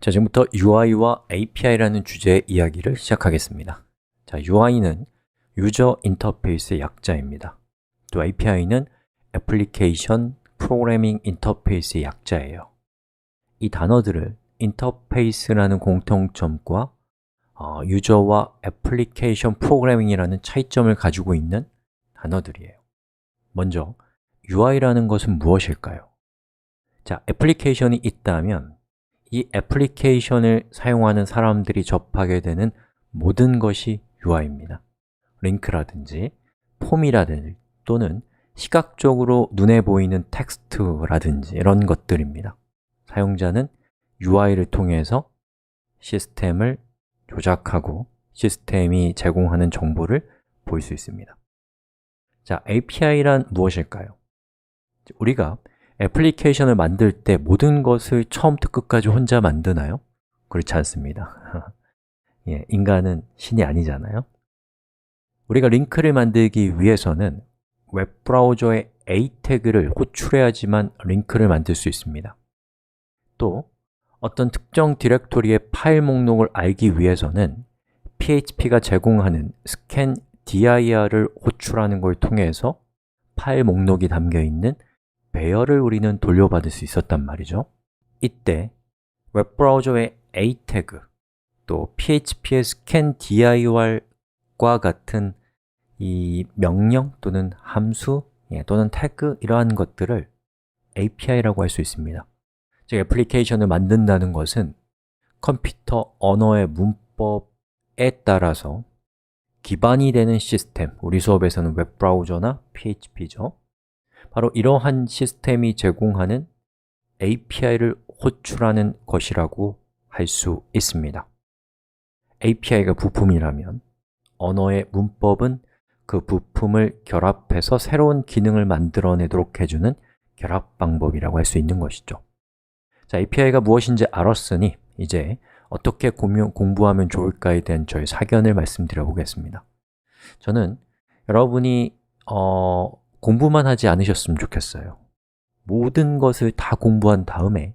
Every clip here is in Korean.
자, 지금부터 UI와 API라는 주제의 이야기를 시작하겠습니다. 자, UI는 유저 인터페이스의 약자입니다. 또 API는 애플리케이션 프로그래밍 인터페이스의 약자예요. 이 단어들을 인터페이스라는 공통점과 어, 유저와 애플리케이션 프로그래밍이라는 차이점을 가지고 있는 단어들이에요. 먼저 UI라는 것은 무엇일까요? 자, 애플리케이션이 있다면 이 애플리케이션을 사용하는 사람들이 접하게 되는 모든 것이 UI입니다. 링크라든지 폼이라든지 또는 시각적으로 눈에 보이는 텍스트라든지 이런 것들입니다. 사용자는 UI를 통해서 시스템을 조작하고 시스템이 제공하는 정보를 볼 수 있습니다. 자, API란 무엇일까요? 우리가 애플리케이션을 만들 때 모든 것을 처음부터 끝까지 혼자 만드나요? 그렇지 않습니다. 예, 인간은 신이 아니잖아요. 우리가 링크를 만들기 위해서는 웹브라우저의 A 태그를 호출해야지만 링크를 만들 수 있습니다. 또 어떤 특정 디렉토리의 파일 목록을 알기 위해서는 PHP가 제공하는 scan dir을 호출하는 걸 통해서 파일 목록이 담겨 있는 배열을 우리는 돌려받을 수 있었단 말이죠. 이때 웹브라우저의 a 태그 또 php의 scan dir과 같은 이 명령 또는 함수 예, 또는 태그 이러한 것들을 API라고 할 수 있습니다. 즉 애플리케이션을 만든다는 것은 컴퓨터 언어의 문법에 따라서 기반이 되는 시스템, 우리 수업에서는 웹브라우저나 PHP죠 바로 이러한 시스템이 제공하는 API를 호출하는 것이라고 할 수 있습니다. API가 부품이라면 언어의 문법은 그 부품을 결합해서 새로운 기능을 만들어내도록 해주는 결합 방법이라고 할 수 있는 것이죠. 자, API가 무엇인지 알았으니 이제 어떻게 공부하면 좋을까에 대한 저의 사견을 말씀드려 보겠습니다. 저는 여러분이 어, 공부만 하지 않으셨으면 좋겠어요. 모든 것을 다 공부한 다음에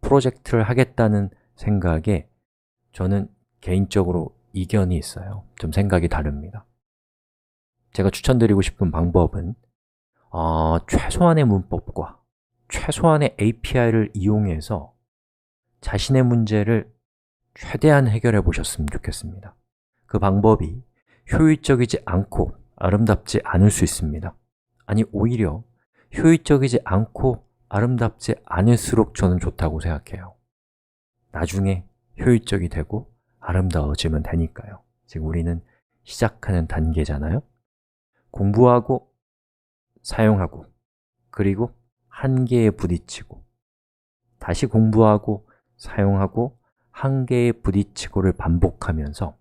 프로젝트를 하겠다는 생각에 저는 개인적으로 이견이 있어요. 좀 생각이 다릅니다. 제가 추천드리고 싶은 방법은 어, 최소한의 문법과 최소한의 API를 이용해서 자신의 문제를 최대한 해결해 보셨으면 좋겠습니다. 그 방법이 효율적이지 않고 아름답지 않을 수 있습니다 아니 오히려 효율적이지 않고 아름답지 않을수록 저는 좋다고 생각해요. 나중에 효율적이 되고 아름다워지면 되니까요. 지금 우리는 시작하는 단계잖아요. 공부하고 사용하고 그리고 한계에 부딪히고 다시 공부하고 사용하고 한계에 부딪히고를 반복하면서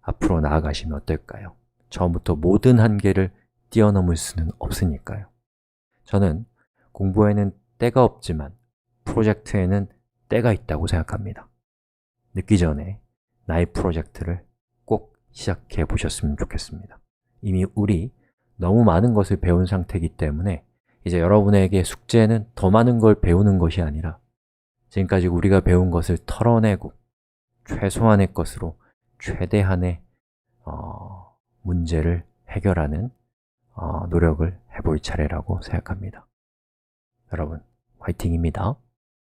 앞으로 나아가시면 어떨까요? 처음부터 모든 한계를 뛰어넘을 수는 없으니까요. 저는 공부에는 때가 없지만 프로젝트에는 때가 있다고 생각합니다. 늦기 전에 나의 프로젝트를 꼭 시작해 보셨으면 좋겠습니다. 이미 우리 너무 많은 것을 배운 상태이기 때문에 이제 여러분에게 숙제는 더 많은 걸 배우는 것이 아니라 지금까지 우리가 배운 것을 털어내고 최소한의 것으로 최대한의 어, 문제를 해결하는 어, 노력을 해볼 차례라고 생각합니다. 여러분, 화이팅입니다